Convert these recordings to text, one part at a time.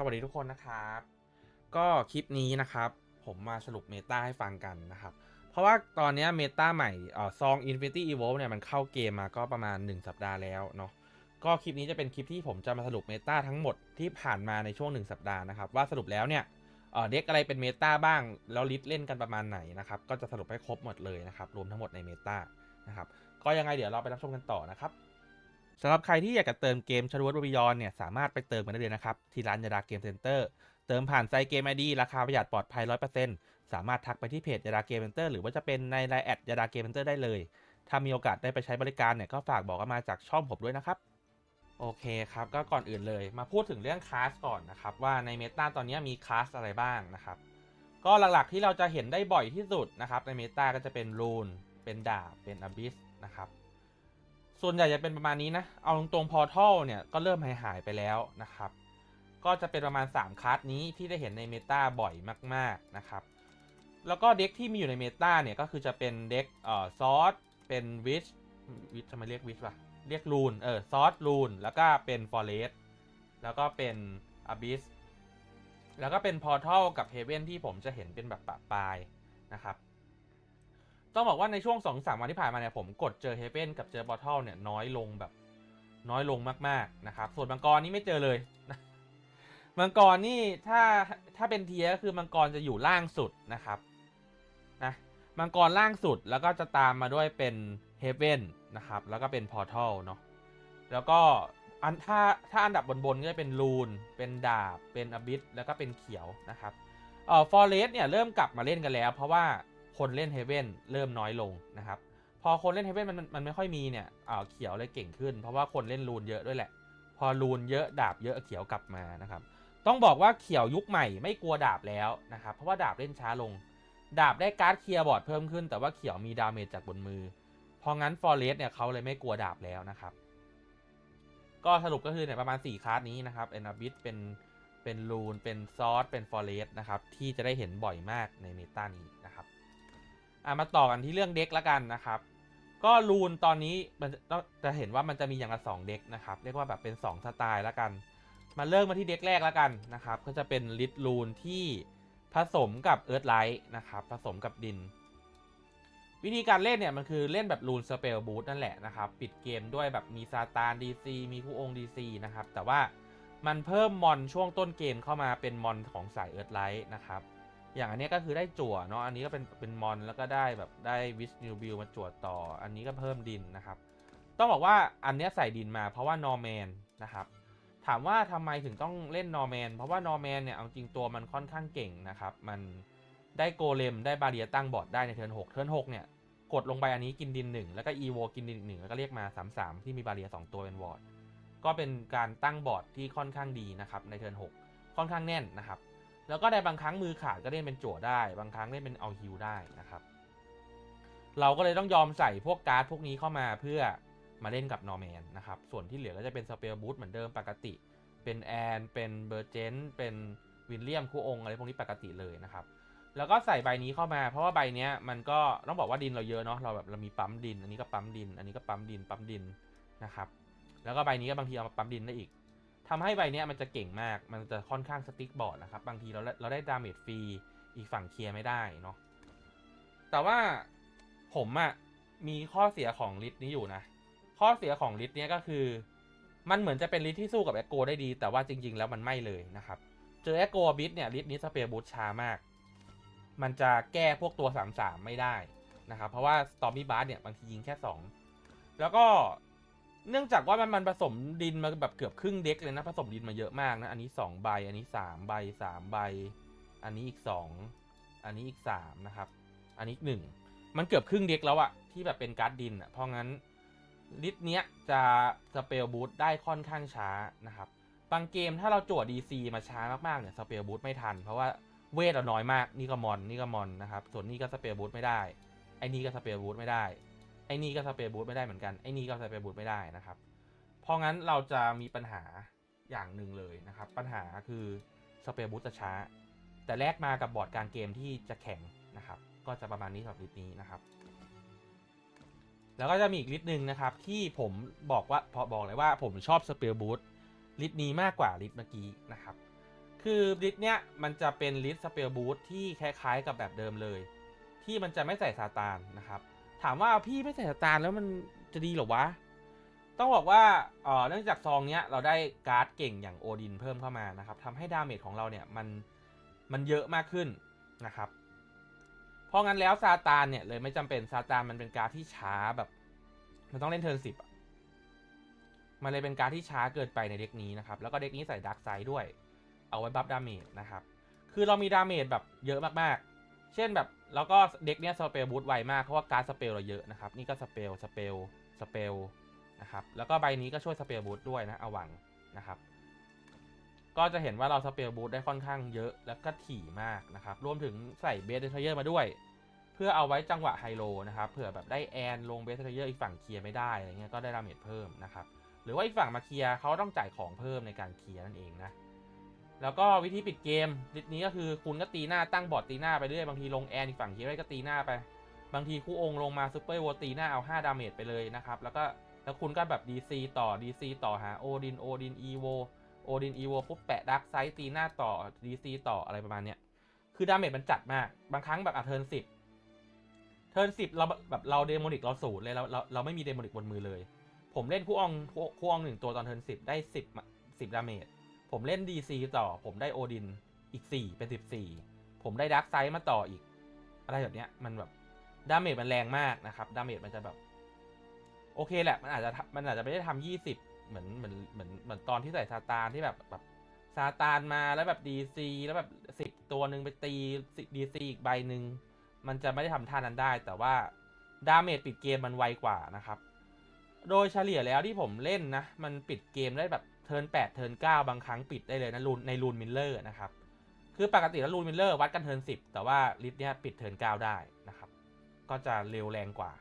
สวัสดีทุกคนนะครับ ก็คลิปนี้นะครับ ผมมาสรุปเมตาให้ฟังกันนะครับ เพราะว่าตอนนี้เมตาใหม่อ่อซอง Infinity Evolve เนี่ยมันเข้าเกมมาก็ประมาณ 1 สัปดาห์แล้วเนาะก็คลิปนี้จะเป็นคลิปที่ผมจะมาสรุปเมตาทั้งหมดที่ผ่านมาในช่วง 1 สัปดาห์นะครับ ว่าสรุปแล้วเนี่ยเอ่อเด็กอะไรเป็นเมตาบ้างแล้วลิสเล่นกันประมาณไหนนะครับก็จะสรุปให้ครบหมดเลยนะครับรวมทั้งหมดในเมตานะครับก็ยังไงเดี๋ยวเราไปรับชมกันต่อนะครับ สำหรับใครที่อยากจะเติมเกมชาร์วบิยอนเนี่ยสามารถไปเติมกันได้เลยนะครับ ที่ร้านยาดาเกมเซ็นเตอร์เติมผ่านไซเกมไอดีราคาประหยัดปลอดภัย 100%สามารถทักไปที่เพจยาดาเกมเซ็นเตอร์หรือว่าจะเป็นในไลน์แอดยาดาเกมเซ็นเตอร์ได้เลย ถ้ามีโอกาสได้ไปใช้บริการเนี่ยก็ฝากบอกกันมาจากช่องผมด้วยนะครับโอเคครับก็ก่อนอื่นเลยมาพูดถึงเรื่องคลาสก่อนนะครับว่าในเมตาตอนนี้มีคลาสอะไรบ้างนะครับก็หลักๆที่เราจะเห็นได้บ่อยที่สุดนะครับในเมตาก็จะเป็นรูนเป็นดาบเป็นอบิสนะครับ ส่วนใหญ่จะเป็นประมาณนี้นะ เอาตรงๆพอทัลเนี่ยก็เริ่มหายหายไปแล้วนะครับ ก็จะเป็นประมาณ 3คลาสนี้ที่ได้เห็นในเมตาบ่อยมากๆนะครับ แล้วก็เด็กที่มีอยู่ในเมตาเนี่ยก็คือจะเป็นเด็กเอ่อซอสเป็นวิชวิชทำไมเรียกวิชวะเรียกรูนเออซอสรูนแล้วก็เป็นฟอเรสแล้วก็เป็นอบิสแล้วก็เป็นพอทัลกับเฮเว่นที่ผมจะเห็นเป็นแบบปะปลายนะครับ ต้องบอกว่าในช่วง2อสวันที่ผ่านมาเนี่ยผมกดเจอเฮเ e นกับเจอบอทเทิลเนี่ยน้อยลงแบบน้อยลงมากๆนะครับ ส่วนมังกรนี่ไม่เจอเลยนะมังกรนี่ถ้าถ้าเป็นเทียก็คือมังกรจะอยู่ล่างสุดนะครับนะมังกรล่างสุดแล้วก็จะตามมาด้วยเป็นเฮเ e นนะครับแล้วก็เป็นพอร์ทัลเนาะแล้วก็อันถ้าถ้าอันดับบนๆก็จะเป็นลูน เป็นดาบ เป็นอบิสแล้วก็เป็นเขียวนะครับเอ่อฟอเรสเนี่ยเริ่มกลับมาเล่นกันแล้ว เพราะว่า คนเล่นเฮเ e นเริ่มน้อยลงนะครับพอคนเล่นเฮเ e นมันมันมันไม่ค่อยมีเนี่ยอ่าเขียวเลยเก่งขึ้น เพราะว่าคนเล่นลูนเยอะด้วยแหละ พอลูนเยอะดาบเยอะเขียวกลับมานะครับ ต้องบอกว่าเขียวยุคใหม่ไม่กลัวดาบแล้วนะครับเพราะว่าดาบเล่นช้าลง ดาบได้การ์ดเคลียร์บอร์ดเพิ่มขึ้น แต่ว่าเขียวมีดาเมจจากบนมือพราะงั้นฟอเรสเนี่ยเขาเลยไม่กลัวดาบแล้วนะครับ ก็สรุปก็คือเนี่ยประมาณ 4คลาสนี้นะครับเอนาบิทเป็นเป็นลูนเป็นซอสเป็นฟอเรสนะครับที่จะได้เห็นบ่อยมากในเมตานี้ อะมาต่อกันที่เรื่องเด็กละกันนะครับ ก็รูนตอนนี้มันจะจะเห็นว่ามันจะมีอย่างละสองเด็กนะครับ เรียกว่าแบบเป็น 2 สไตล์ละกัน มาเริ่มมาที่เด็กแรกละกันนะครับ ก็จะเป็นลิทรูนที่ผสมกับเอิร์ธไลท์นะครับ ผสมกับดิน วิธีการเล่นเนี่ยมันคือเล่นแบบรูนสเปลบูทนั่นแหละนะครับ ปิดเกมด้วยแบบมีซาตานดีซีมีผู้องค์ดีซีนะครับ แต่ว่ามันเพิ่มมอนช่วงต้นเกมเข้ามาเป็นมอนของสายเอิร์ธไลท์นะครับ อย่างอันนี้ก็คือได้จั่วเนาะอันนี้ก็เป็นเป็นมอนแล้วก็ได้แบบได้วิสนิวบิลมาจั่วต่อ อันนี้ก็เพิ่มดินนะครับ ต้องบอกว่าอันนี้ใส่ดินมาเพราะว่านอร์แมนนะครับ ถามว่าทำไมถึงต้องเล่นนอร์แมนเพราะว่านอร์แมนเนี่ยเอาจริงตัวมันค่อนข้างเก่งนะครับ มันได้โกเลมได้บาเรียตั้งบอร์ดได้ในเทิร์น6เทิร์น6เนี่ยกดลงไปอันนี้กินดิน 1 แล้วก็อีโวกินดินหนึ่งแล้วก็เรียกมา 3 3 ที่มีบาเรีย 2 ตัวเป็นวอร์ดก็เป็นการตั้งบอร์ดที่ค่อนข้างดีนะครับในเทิร์น6ค่อนข้างแน่นนะครับ แล้วก็ในบางครั้งมือขาดก็เล่นเป็นจั่วได้ บางครั้งเล่นเป็นเอาฮิวได้นะครับ เราก็เลยต้องยอมใส่พวกการ์ดพวกนี้เข้ามาเพื่อมาเล่นกับนอร์แมนนะครับ ส่วนที่เหลือก็จะเป็นสเปลบูทเหมือนเดิมปกติ เป็นแอน เป็นเบอร์เจน เป็นวินเลียมคู่องค์อะไรพวกนี้ปกติเลยนะครับ แล้วก็ใส่ใบนี้เข้ามาเพราะว่าใบนี้มันก็ต้องบอกว่าดินเราเยอะเนาะ เราแบบเรามีปั๊มดิน อันนี้ก็ปั๊มดิน อันนี้ก็ปั๊มดิน ปั๊มดินนะครับ แล้วก็ใบนี้ก็บางทีเอามาปั๊มดินได้อีก ทำให้ใบเนี้ยมันจะเก่งมาก มันจะค่อนข้างสติ๊กบอร์ดนะครับ บางทีเราเราได้ดาเมจฟรีอีกฝั่งเคลียร์ไม่ได้เนาะ แต่ว่าผมอะมีข้อเสียของลิสต์นี้อยู่นะ ข้อเสียของลิสต์เนี้ยก็คือ มันเหมือนจะเป็นลิสต์ที่สู้กับแอคโกได้ดี แต่ว่าจริง ๆ แล้วมันไม่เลยนะครับ เจอแอคโกบิสเนี่ยลิสต์นี้สเปรย์บูทช้ามาก มันจะแก้พวกตัว 3-3 ไม่ได้นะครับ เพราะว่าสตอมบี้บาร์เนี่ยบางทียิงแค่ 2 แล้วก็ เนื่องจากว่ามันมันผสมดินมาแบบเกือบครึ่งเด็กเลยนะผสมดินมาเยอะมากนะ อันนี้2ใบ อันนี้3ใบ3ใบ อันนี้อีก2อันนี้อีก3นะครับ อันนี้อีกหนึ่งมันเกือบครึ่งเด็กแล้วอะที่แบบเป็นการ์ดดินอะเพราะงั้นลิสต์เนี้ยจะสเปลบูทได้ค่อนข้างช้านะครับบางเกมถ้าเราจั่ว DC มาช้ามากๆเนี่ยสเปลบูทไม่ทัน เพราะว่าเวทเราน้อยมากนี่ก็มอนนี่ก็มอนนะครับส่วนนี่ก็สเปลบูทไม่ได้ไอ้นี่ก็สเปลบูทไม่ได้ ไอ้นี่ก็สเปรย์บูทไม่ได้เหมือนกันไอ้นี่ก็สเปรย์บูทไม่ได้นะครับ เพราะงั้นเราจะมีปัญหาอย่างหนึ่งเลยนะครับ ปัญหาคือสเปรย์บูทจะช้า แต่แลกมากับบอร์ดการเกมที่จะแข็งนะครับ ก็จะประมาณนี้สำหรับลิสต์นี้นะครับ แล้วก็จะมีอีกลิสต์หนึ่งนะครับ ที่ผมบอกว่าพอบอกเลยว่าผมชอบสเปรย์บูทลิสต์นี้มากกว่าลิสต์เมื่อกี้นะครับ คือลิสต์เนี้ยมันจะเป็นลิสต์สเปลบูทที่คล้ายๆกับแบบเดิมเลย ที่มันจะไม่ใส่ซาตานนะครับ ถามว่าพี่ไม่ใส่ซาตานแล้วมันจะดีหรอวะ ต้องบอกว่าเอ่อเนื่องจากซองเนี้ยเราได้การ์ดเก่งอย่างโอดินเพิ่มเข้ามานะครับทำให้ดาเมจของเราเนี่ยมันมันเยอะมากขึ้นนะครับ เพราะงั้นแล้วซาตานเนี่ยเลยไม่จำเป็นซาตานมันเป็นการ์ดที่ช้าแบบ มันต้องเล่นเทิร์นสิบมันเลยเป็นการ์ดที่ช้าเกินไปในเด็กนี้นะครับแล้วก็เด็กนี้ใส่ดักไซด์ด้วย เอาไว้บัฟดาเมจนะครับ คือเรามีดาเมจแบบเยอะมากๆ เช่นแบบแล้วก็เด็กเนี้ยสเปลบูทไวมากเพราะว่าการสเปลเราเยอะนะครับ นี่ก็สเปลสเปลสเปลนะครับแล้วก็ใบนี้ก็ช่วยสเปลบูทด้วยนะเอาวังนะครับก็จะเห็นว่าเราสเปลบูทได้ค่อนข้างเยอะแล้วก็ถี่มากนะครับรวมถึงใส่เบสเดทเยอร์มาด้วย เพื่อเอาไว้จังหวะไฮโลนะครับเผื่อแบบได้แอนลงเบสเดทเยอร์อีกฝั่งเคลียร์ไม่ได้อะไรเงี้ยก็ได้ดาเมจเพิ่มนะครับหรือว่าอีกฝั่งมาเคลียร์เขาต้องจ่ายของเพิ่มในการเคลียร์นั่นเองนะ แล้วก็วิธีปิดเกมลิสต์นี้ก็คือคุณก็ตีหน้าตั้งบอร์ดตีหน้าไปเรื่อยบางทีลงแอนอีกฝั่งเคลียร์ไว้ก็ตีหน้าไป บางทีคู่องค์ลงมาซูเปอร์โวตีหน้าเอา5ดาเมจไปเลยนะครับแล้วก็แล้วคุณก็แบบ DC ต่อ DC ต่อหาโอดินโอดินอีโวโอดินอีโวปุ๊บแปะดักไซต์ตีหน้าต่อ DC ต่ออะไรประมาณเนี้ยคือดาเมจมันจัดมากบางครั้งแบบอะเทิร์นสิบเทิร์นสิบเราแบบเราเดโมนิกเราศูนย์เลยเราเราเราไม่มีเดโมนิกบนมือเลย ผมเล่นคู่องคู่คู่อองหนึ่งตัวตอนเทิร์นสิบได้สิบสิบดาเมจ ผมเล่น DC ต่อ ผมได้โอดินอีก 4 เป็น 14 ผมได้ดักไซด์มาต่ออีก อะไรแบบเนี้ยมันแบบดาเมจมันแรงมากนะครับดาเมจมันจะแบบ โอเคแหละ มันอาจจะมันอาจจะไม่ได้ทำยี่สิบเหมือนเหมือนเหมือนเหมือนตอนที่ใส่ซาตานที่แบบแบบซาตานมาแล้วแบบ DC แล้วแบบสิบตัวหนึ่งไปตี DC อีกใบหนึ่งมันจะไม่ได้ทำท่านั้นได้ แต่ว่าดาเมจปิดเกมมันไวกว่านะครับ โดยเฉลี่ยแล้วที่ผมเล่นนะ มันปิดเกมได้แบบ เทิร์น8เทิร์น9บางครั้งปิดได้เลยนะรูนในรูนมิลเลอร์นะครับ คือปกติแล้วรูนมิลเลอร์วัดกันเทิร์น10 แต่ว่าลิสต์เนี้ยปิดเทิร์น9ได้นะครับ ก็จะเร็วแรงกว่า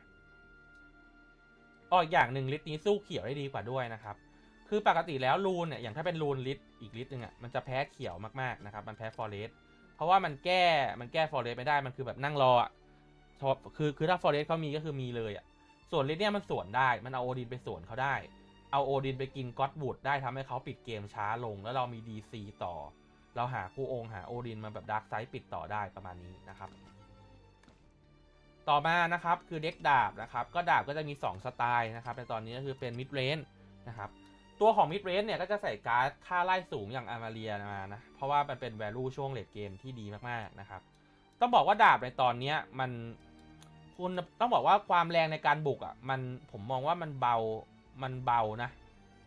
อ้ออีกอย่างหนึ่งลิสต์นี้สู้เขียวได้ดีกว่าด้วยนะครับ คือปกติแล้วรูนเนี่ยอย่างถ้าเป็นรูนลิสต์อีกลิสต์หนึงอะมันจะแพ้เขียวมากๆนะครับมันแพ้ฟอเรสเพราะว่ามันแก้มันแก้ฟอเรสไม่ได้มันคือแบบนั่งรออะคือคือถ้าฟอเรสเขามีก็คือมีเลยอะส่วนลิสต์เนี่ยมันสวนได้มันเอาโอดินไปสวนเขาได้ เอาโอดินไปกินก็อตบูดได้ทำให้เขาปิดเกมช้าลง แล้วเรามี DC ต่อ เราหาคู่องค์หาโอดินมาแบบดาร์กไซด์ปิดต่อได้ประมาณนี้นะครับ ต่อมานะครับคือเด็กดาบนะครับ ก็ดาบก็จะมี 2 สไตล์นะครับในตอนนี้ก็คือเป็นมิดเรนนะครับตัวของมิดเรนเนี่ยก็จะใส่การ์ดค่าไล่สูงอย่างอามาเรียมานะ เพราะว่ามันเป็น value ช่วงเลดเกมที่ดีมากๆนะครับ ต้องบอกว่าดาบในตอนนี้มันคุณต้องบอกว่าความแรงในการบุกอะมันผมมองว่ามันเบา มันเบานะ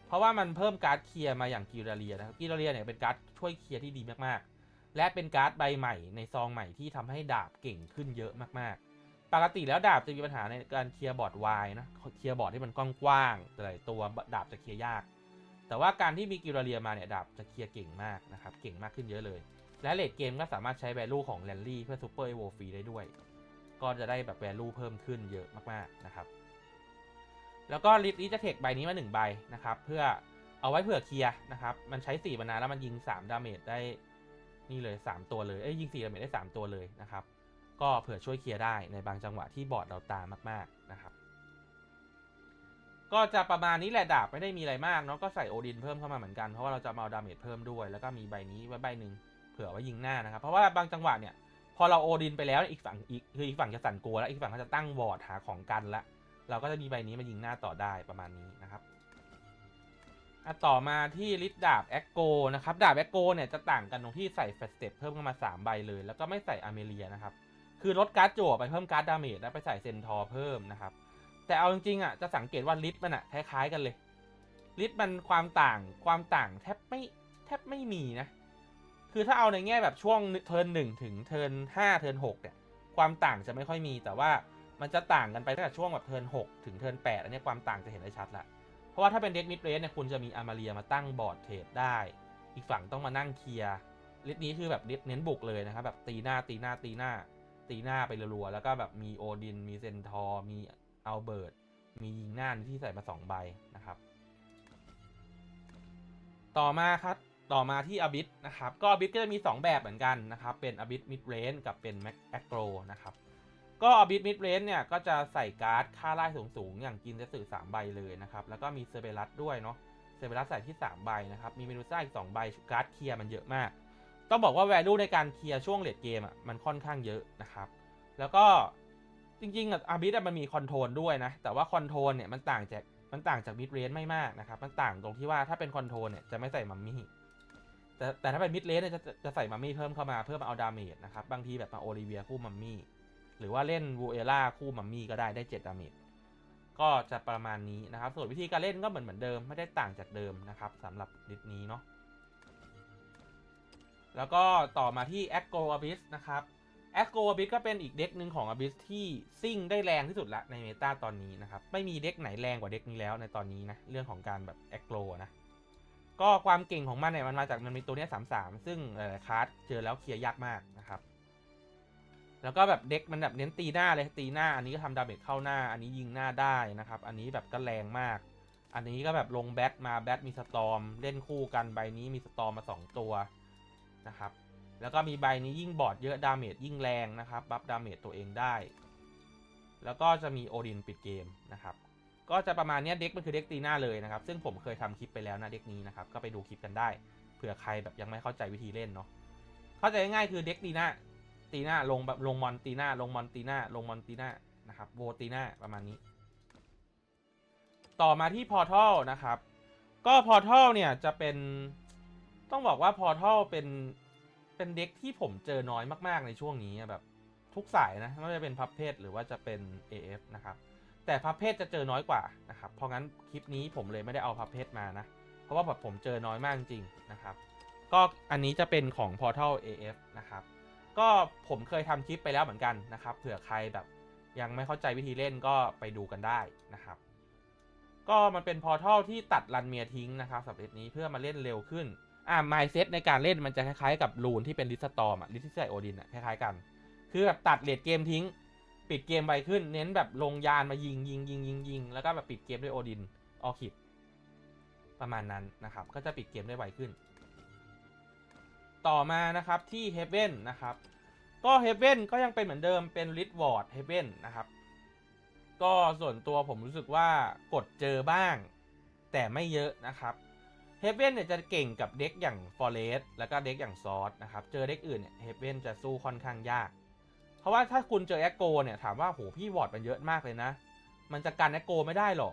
เพราะว่ามันเพิ่มการ์ดเคลียร์มาอย่างกิราเรียนะครับกิราเรียเนี่ยเป็นการ์ดช่วยเคลียร์ที่ดีมากๆ และเป็นการ์ดใบใหม่ในซองใหม่ที่ทำให้ดาบเก่งขึ้นเยอะมากๆ ปกติแล้วดาบจะมีปัญหาในการเคลียร์บอร์ดวายนะเคลียร์บอร์ดที่มันกว้างๆหลาตัวดาบจะเคลียร์ยาก แต่ว่าการที่มีกิราเรียมาเนี่ยดาบจะเคลียร์เก่งมากนะครับเก่งมากขึ้นเยอะเลย และเลดเกมก็สามารถใช้ value ของแรนลี่เพื่อซูเปอร์เอโวฟรีได้ด้วย ก็จะได้แบบ value เพิ่มขึ้นเยอะมากๆนะครับ แล้วก็ลิสต์นี้จะเทคใบนี้มา1ใบนะครับ เพื่อเอาไว้เผื่อเคลียร์นะครับ มันใช้4บรรณาแล้วมันยิง 3 ดาเมจได้นี่เลย 3 ตัวเลย เอ้ยยิง4ดาเมจได้ 3 ตัวเลยนะครับ ก็เผื่อช่วยเคลียร์ได้ในบางจังหวะที่บอร์ดเราตามมากๆนะครับ ก็จะประมาณนี้แหละดาบไม่ได้มีอะไรมากเนาะก็ใส่โอดินเพิ่มเข้ามาเหมือนกันเพราะว่าเราจะมาเอาดาเมจเพิ่มด้วย แล้วก็มีใบนี้ไว้ใบหนึ่งเผื่อไว้ยิงหน้านะครับ เพราะว่าบางจังหวะเนี่ยพอเราโอดินไปแล้วอีกฝั่งอีกคืออีกฝั่งจะสั่นกลัวแล้วอีกฝั่งเขาจะตั้งวอร์ดหาของกันละ เราก็จะมีใบนี้มายิงหน้าต่อได้ประมาณนี้นะครับอะต่อมาที่ลิสดาบแอคโกนะครับดาบแอคโกเนี่ยจะต่างกันตรงที่ใส่เฟสเตปเพิ่มเข้ามา 3 ใบเลย แล้วก็ไม่ใส่อเมเลียนะครับ คือลดการ์ดจั่วไปเพิ่มการ์ดดาเมจแล้วไปใส่เซนทอร์เพิ่มนะครับ แต่เอาจริงๆอะจะสังเกตว่าลิสมันอะคล้ายๆกันเลยลิสมันความต่างความต่างแทบไม่แทบไม่มีนะ คือถ้าเอาในแง่แบบช่วงเทิร์นหนึ่งถึงเทิร์นห้าเทิร์นหกเนี่ยความต่างจะไม่ค่อยมีแต่ว่า มันจะต่างกันไปตั้งแต่ช่วงแบบเทิร์นหกถึงเทิร์นแปดอันนี้ความต่างจะเห็นได้ชัดละเพราะว่าถ้าเป็นเด็กมิดเรสเนี่ยคุณจะมีอามาเรียมาตั้งบอร์ดเทรดได้ อีกฝั่งต้องมานั่งเคลียร์ลิสนี้คือแบบลิสเน้นบุกเลยนะครับแบบตีหน้าตีหน้าตีหน้า ตีหน้าไปรัวๆแล้วก็แบบมีโอดิน มีเซนทอร์มีอัลเบิร์ตมียิงหน้าที่ใส่มา2ใบนะครับ ต่อมาครับต่อมาที่อบิสนะครับ ก็อบิสก็จะมี 2 แบบเหมือนกันนะครับ เป็นอบิสมิดเรนกับเป็นแม็กแอคโกรนะครับ ก็อบิสมิดเรนเนี่ยก็จะใส่การ์ดค่าไล่สูงๆอย่างกินเจสื่อ3ใบเลยนะครับ แล้วก็มีเซเบรัสด้วยเนาะเซเบรัสใส่ที่ 3 ใบนะครับ มีเมดูซ่าอีก 2 ใบการ์ดเคลียร์มันเยอะมาก ต้องบอกว่า value ในการเคลียร์ช่วงเลดเกมอะมันค่อนข้างเยอะนะครับ แล้วก็จริงๆอะอาบิสมันมีคอนโทรลด้วยนะ แต่ว่าคอนโทรลเนี่ยมันต่างจากมันต่างจากมิดเรนไม่มากนะครับ มันต่างตรงที่ว่าถ้าเป็นคอนโทรลเนี่ยจะไม่ใส่มัมมี่แต่แต่ถ้าเป็นมิดเลนเนี่ยจะจะจะใส่มัมมี่เพิ่มเข้ามาเพื่อมาเอาดาเมจนะครับบางทีแบบมาโอลิเวียคู่มัมมี่ หรือว่าเล่นวูเอล่าคู่มัมมี่ก็ได้ได้7ดาเมจก็จะประมาณนี้นะครับ ส่วนวิธีการเล่นก็เหมือนเหมือนเดิมไม่ได้ต่างจากเดิมนะครับสำหรับดิสนี้เนาะแล้วก็ต่อมาที่ a อ g o Abyss นะครับ a อ g o Abyss ก็เป็นอีกเด็กหนึ่งของ Abyss ที่ซิ่งได้แรงที่สุดละในเมตาตอนนี้นะครับไม่มีเด็กไหนแรงกว่าเด็กนี้แล้วในตอนนี้นะเรื่องของการแบบ a อ g o นะก็ความเก่งของมันเนี่ยมันมาจากมันมีตัวเนี้ย33ซึ่งหลายๆคลาสเจอแล้วเคลียร์ยากมากนะครับ แล้วก็แบบเด็กมันแบบเน้นตีหน้าเลยตีหน้า อันนี้ก็ทำดาเมจเข้าหน้า อันนี้ยิงหน้าได้นะครับ อันนี้แบบก็แรงมาก อันนี้ก็แบบลงแบทมาแบทมีสตอมเล่นคู่กันใบนี้มีสตอมมา 2 ตัวนะครับแล้วก็มีใบนี้ยิ่งบอดเยอะดาเมจยิ่งแรงนะครับบัฟดาเมจตัวเองได้ แล้วก็จะมีโอดินปิดเกมนะครับก็จะประมาณนี้เด็กมันคือเด็กตีหน้าเลยนะครับซึ่งผมเคยทำคลิปไปแล้วนะเด็กนี้นะครับก็ไปดูคลิปกันได้เผื่อใครแบบยังไม่เข้าใจวิธีเล่นเนาะเข้าใจง่ายๆคือเด็กตีหน้า ตีหน้าลงแบบลงมอนตีหน้าลงมอนตีหน้าลงมอนตีหน้านะครับโวตีหน้าประมาณนี้ ต่อมาที่พอร์ทัลนะครับ ก็พอร์ทัลเนี่ยจะเป็นต้องบอกว่าพอร์ทัลเป็นเป็นเด็กที่ผมเจอน้อยมากๆในช่วงนี้แบบทุกสายนะไม่ว่าจะเป็นพับเพจหรือว่าจะเป็น AF นะครับแต่พับเพจจะเจอน้อยกว่านะครับเพราะงั้นคลิปนี้ผมเลยไม่ได้เอาพับเพจมานะเพราะว่าแบบผมเจอน้อยมากจริงนะครับ ก็อันนี้จะเป็นของ Portal AF นะครับ ก็ผมเคยทำคลิปไปแล้วเหมือนกันนะครับ เผื่อใครแบบยังไม่เข้าใจวิธีเล่นก็ไปดูกันได้นะครับ ก็มันเป็น Portal ที่ตัดรันเมียทิ้งนะครับสำหรับเซตนี้เพื่อมาเล่นเร็วขึ้นอ่า mindset ในการเล่นมันจะคล้ายๆกับรูนที่เป็นลิสตอมอะลิสที่ใส่โอดินอะคล้ายๆกัน คือแบบตัดเลดเกมทิ้ง ปิดเกมไวขึ้น เน้นแบบลงยานมายิงยิงยิงยิงยิงแล้วก็แบบปิดเกมด้วยโอดินออคิดประมาณนั้นนะครับ ก็จะปิดเกมได้ไวขึ้น ต่อมานะครับที่ Heaven นะครับก็ Heaven ก็ยังเป็นเหมือนเดิมเป็น r i d w a r d Heaven นนะครับก็ส่วนตัวผมรู้สึกว่ากดเจอบ้าง แต่ไม่เยอะนะครับ Heaven เนี่ยจะเก่งกับเด็กอย่าง Forest แล้วก็เด็กอย่างซอสนะครับเจอเด็กอื่นเนี่ย Heaven จะสู้ค่อนข้างยาก เพราะว่าถ้าคุณเจอแอคโกเนี่ยถามว่าโหพี่วอร์ดมันเยอะมากเลยนะ มันจะกันแอคโกไม่ได้หรอ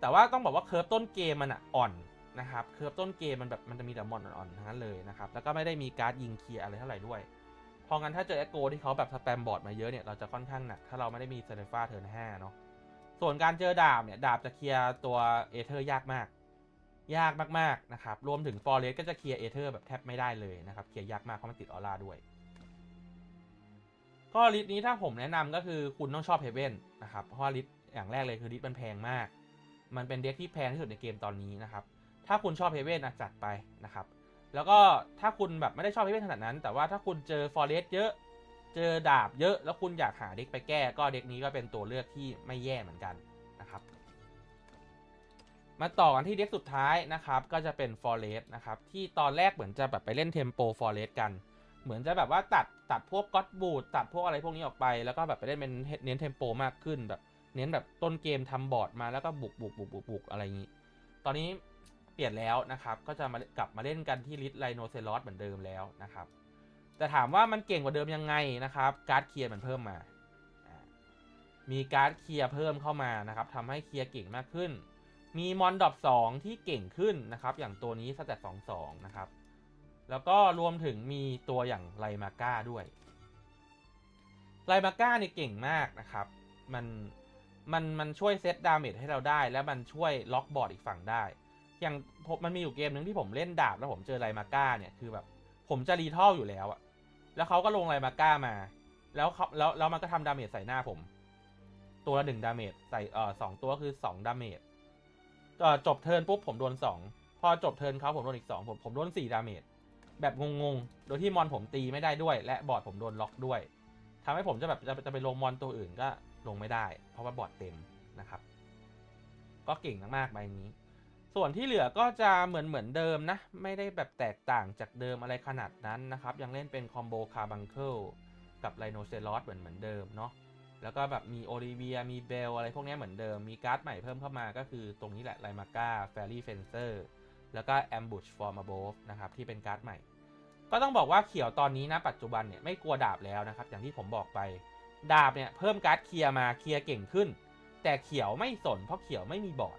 แต่ว่าต้องบอกว่าเคิร์ฟต้นเกมมันอะอ่อน นะครับเคิร์ฟต้นเกมมันแบบมันจะมีแต่มอนอ่อนๆทั้งนั้นเลยนะครับแล้วก็ไม่ได้มีการ์ดยิงเคลียร์อะไรเท่าไหร่ด้วยพราะงั้นถ้าเจอแอคโกที่เขาแบบสแปมบอร์ดมาเยอะเนี่ยเราจะค่อนข้างหนักถ้าเราไม่ได้มีเซเนฟ้าเทิร์นห้าเนาะส่วนการเจอดาบเนี่ยดาบจะเคลียร์ตัวเอเธอร์ยากมาก ยากมากๆนะครับรวมถึงฟอร์เรสก็จะเคลียร์เอเธอร์แบบแทบไม่ได้เลยนะครับเคลียร์ยากมากเพราะมันติดออร่าด้วย ก็ลิสต์นี้ถ้าผมแนะนำก็คือคุณต้องชอบเฮเว่นนะครับเพราะว่าลิสต์อย่างแรกเลยคือลิสต์มันแพงมาก มันเป็นเด็กที่แพงที่สุดในเกมตอนนี้นะครับ ถ้าคุณชอบเฮเว่นนะจัดไปนะครับ แล้วก็ถ้าคุณแบบไม่ได้ชอบเฮเว่นขนาดนั้น แต่ว่าถ้าคุณเจอฟอร์เรสเยอะเจอดาบเยอะ แล้วคุณอยากหาเด็กไปแก้ ก็เด็กนี้ก็เป็นตัวเลือกที่ไม่แย่เหมือนกันนะครับ มาต่อกันที่เด็กสุดท้ายนะครับก็จะเป็น Forest นะครับที่ตอนแรกเหมือนจะแบบไปเล่นเทมโป Forest กันเหมือนจะแบบว่าตัดตัดพวกก็ d ตบูดตัดพวกอะไรพวกนี้ออกไป แล้วก็แบบไปเล่นเป็นเน้นเทมโปมากขึ้นแบบ เน้นแบบต้นเกมทำบอร์ดมาแล้วก็บุกบุกบุกบุกบุกอะไรอย่างนี้ ตอนนี้ ปลี่ยนแล้วนะครับ ก็จะมากลับมาเล่นกันที่ลิสไลโนเซลอสเหมือนเดิมแล้วนะครับ แต่ถามว่ามันเก่งกว่าเดิมยังไงนะครับ การ์ดเคลียร์มันเพิ่มมา มีการ์ดเคลียร์เพิ่มเข้ามานะครับทำให้เคลียร์เก่งมากขึ้น มีมอนดอป2ที่เก่งขึ้นนะครับ อย่างตัวนี้สแตท2 2นะครับ แล้วก็รวมถึงมีตัวอย่างไลมาก้าด้วย ไลมาก้าเนี่ยเก่งมากนะครับ มัน มัน มันช่วยเซตดาเมจให้เราได้ และมันช่วยล็อกบอร์ดอีกฝั่งได้ อย่างผมมันมีอยู่เกมหนึ่งที่ผมเล่นดาบแล้วผมเจอไลมาก้าเนี่ยคือแบบ ผมจะรีทอลอยู่แล้วอะแล้วเขาก็ลงไลมาก้ามา แล้วเขาแล้วแล้วมันก็ทำดาเมจใส่หน้าผม ตัวละหนึ่งดาเมจใส่เอ่อสองตัวคือสองดาเมจจบเทิร์นปุ๊บผมโดนสองพอจบเทิร์นเขาผมโดนอีกสองผมผมโดนสี่ดาเมจแบบงงๆ โดยที่มอนผมตีไม่ได้ด้วย และบอดผมโดนล็อกด้วยทำให้ผมจะแบบจะจะไปลงมอนตัวอื่นก็ลงไม่ได้ เพราะว่าบอดเต็มนะครับ ก็เก่งมากๆใบนี้ ส่วนที่เหลือก็จะเหมือนเหมือนเดิมนะ ไม่ได้แบบแตกต่างจากเดิมอะไรขนาดนั้นนะครับ ยังเล่นเป็นคอมโบคาบังเคิลกับไลโนเซลอสเหมือนเหมือนเดิมเนาะแล้วก็แบบมีโอลิเวียมีเบลอะไรพวกนี้เหมือนเดิม มีการ์ดใหม่เพิ่มเข้ามาก็คือตรงนี้แหละไลมาก้าแฟรี่เฟนเซอร์แล้วก็ Ambush from above นะครับที่เป็นการ์ดใหม่ ก็ต้องบอกว่าเขียวตอนนี้นะปัจจุบันเนี่ยไม่กลัวดาบแล้วนะครับ อย่างที่ผมบอกไปดาบเนี่ยเพิ่มการ์ดเคลียร์มาเคลียร์เก่งขึ้น แต่เขียวไม่สนเพราะเขียวไม่มีบอร์ด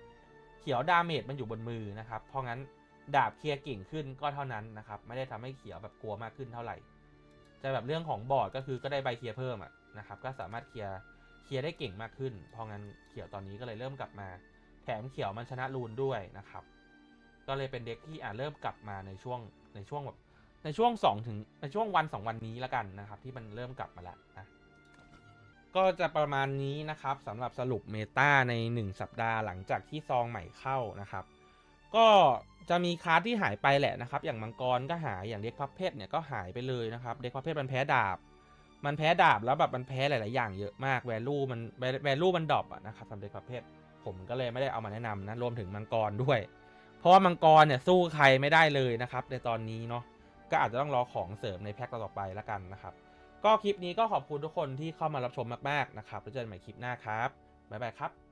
เขียวดาเมจมันอยู่บนมือนะครับ เพราะงั้นดาบเคลียร์เก่งขึ้นก็เท่านั้นนะครับ ไม่ได้ทำให้เขียวแบบกลัวมากขึ้นเท่าไหร่ จะแบบเรื่องของบอร์ดก็คือก็ได้ใบเคลียร์เพิ่มอะนะครับ ก็สามารถเคลียร์เคลียร์ได้เก่งมากขึ้น เพราะงั้นเขียวตอนนี้ก็เลยเริ่มกลับมา แถมเขียวมันชนะรูนด้วยนะครับ ก็เลยเป็นเด็กที่อ่าเริ่มกลับมาในช่วงในช่วงแบบในช่วงสองถึงในช่วงวันสองวันนี้แล้วกันนะครับ ที่มันเริ่มกลับมาแล้วนะ ก็จะประมาณนี้นะครับสำหรับสรุปเมตาใน 1 สัปดาห์หลังจากที่ซองใหม่เข้านะครับ ก็จะมีคาร์ดที่หายไปแหละนะครับ อย่างมังกรก็หายอย่างเด็กพับเพชรเนี่ยก็หายไปเลยนะครับเด็กพับเพชรมันแพ้ดาบ มันแพ้ดาบแล้วแบบมันแพ้หลาย ๆ อย่างเยอะมากแวลูมันแวลูมันดรอปอะนะครับสำหรับเด็กพับเพชรผมก็เลยไม่ได้เอามาแนะนำนะรวมถึงมังกรด้วย เพราะว่ามังกรเนี่ยสู้ใครไม่ได้เลยนะครับ ในตอนนี้เนาะก็อาจจะต้องรอของเสริมในแพ็คต่อไปแล้วกันนะครับ ก็คลิปนี้ก็ขอบคุณทุกคนที่เข้ามารับชมมากๆนะครับแล้วเจอกันใหม่คลิปหน้าครับบ๊ายบายครับ